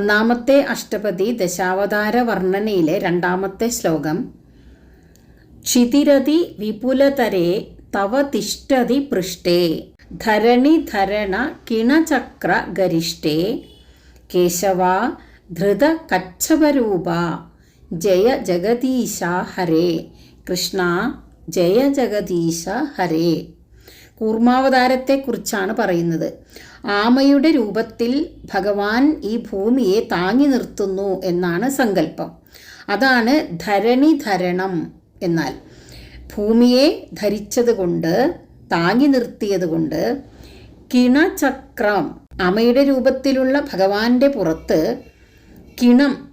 ഒന്നാമത്തെ അഷ്ടപതി ദശാവതാര വർണനയിലെ രണ്ടാമത്തെ ശ്ലോകം. ക്ഷിതിരതി വിപുലതരേ തവ തിഷ്ടതി പൃഷ്ടേ ധരണി ധരണ കിണചക്ര ഗരിഷ്ഠേ. കേശവ ധൃത കച്ഛപരൂപ. ജയ ജഗദീശ ഹരേ. കൃഷ്ണ ജയ ജഗദീശ ഹരേ. കൂർമാവതാരത്തെക്കുറിച്ചാണ് പറയുന്നത്. ആമയുടെ രൂപത്തിൽ ഭഗവാൻ ഈ ഭൂമിയെ താങ്ങി നിർത്തുന്നു എന്നാണ് സങ്കല്പം. അതാണ് ധരണി ധരണം എന്നാൽ. ഭൂമിയെ ധരിച്ചതുകൊണ്ട് താങ്ങി നിർത്തിയതുകൊണ്ട് കിണചക്രം അമയുടെ രൂപത്തിലുള്ള ഭഗവാന്റെ പുറത്ത് കിണം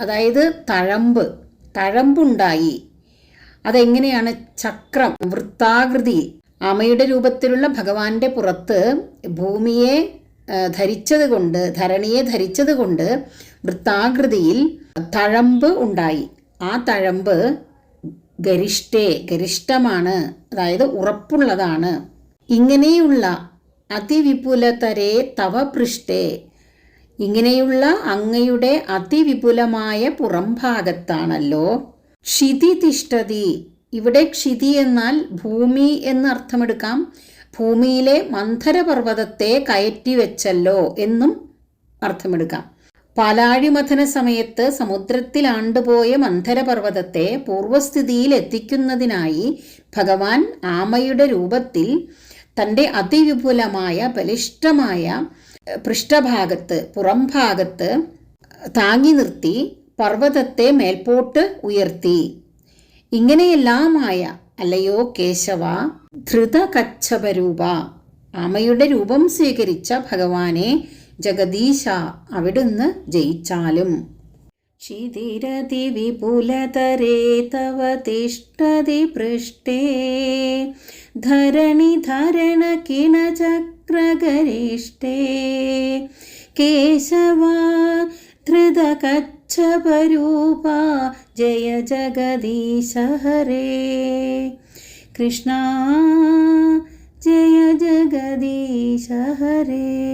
അതായത് തഴമ്പ് തഴമ്പുണ്ടായി. അതെങ്ങനെയാണ്? ചക്രം വൃത്താകൃതിയിൽ. അമയുടെ രൂപത്തിലുള്ള ഭഗവാന്റെ പുറത്ത് ഭൂമിയെ ധരിച്ചത് കൊണ്ട് ധരണിയെ ധരിച്ചത് കൊണ്ട് വൃത്താകൃതിയിൽ തഴമ്പ് ഉണ്ടായി. ആ തഴമ്പ് ഗരിഷ്ഠേ ഗരിഷ്ഠമാണ് അതായത് ഉറപ്പുള്ളതാണ്. ഇങ്ങനെയുള്ള അതിവിപുലതരേ തവ പൃഷ്ടേ ഇങ്ങനെയുള്ള അങ്ങയുടെ അതിവിപുലമായ പുറംഭാഗത്താണല്ലോ ക്ഷിതി തിഷ്ടതി ഇവിടെ ക്ഷിതി എന്നാൽ ഭൂമി എന്ന് അർത്ഥമെടുക്കാം ഭൂമിയിലെ മന്ധരപർവതത്തെ കയറ്റി വെച്ചല്ലോ എന്നും അർത്ഥമെടുക്കാം. പാലാഴിമഥന സമയത്ത് സമുദ്രത്തിൽ ആണ്ടുപോയ മന്ധരപർവതത്തെ പൂർവസ്ഥിതിയിൽ എത്തിക്കുന്നതിനായി ഭഗവാൻ ആമയുടെ രൂപത്തിൽ തന്റെ അതിവിപുലമായ ബലിഷ്ഠമായ പൃഷ്ഠഭാഗത്ത് പുറംഭാഗത്ത് താങ്ങി നിർത്തി പർവതത്തെ മേൽപോട്ട് ഉയർത്തി. ഇങ്ങനെയെല്ലാമായ അല്ലയോ കേശവ ധൃതകച്ഛപരൂപ ആമയുടെ രൂപം സ്വീകരിച്ച ഭഗവാനെ ജഗദീശ അവിടുന്ന് ജയിച്ചാലും. ക്ഷിതിരതി വിപുലതരേ തവ തിഷ്ടതി പൃഷ്ടേ ധരണി ധരണ കിണചക്രഗരിഷ്ടേ കേശവ ധൃതകച്ഛപരൂപ ജയ ജഗദീശ ഹരേ കൃഷ്ണ ജയ ജഗദീശ ഹരേ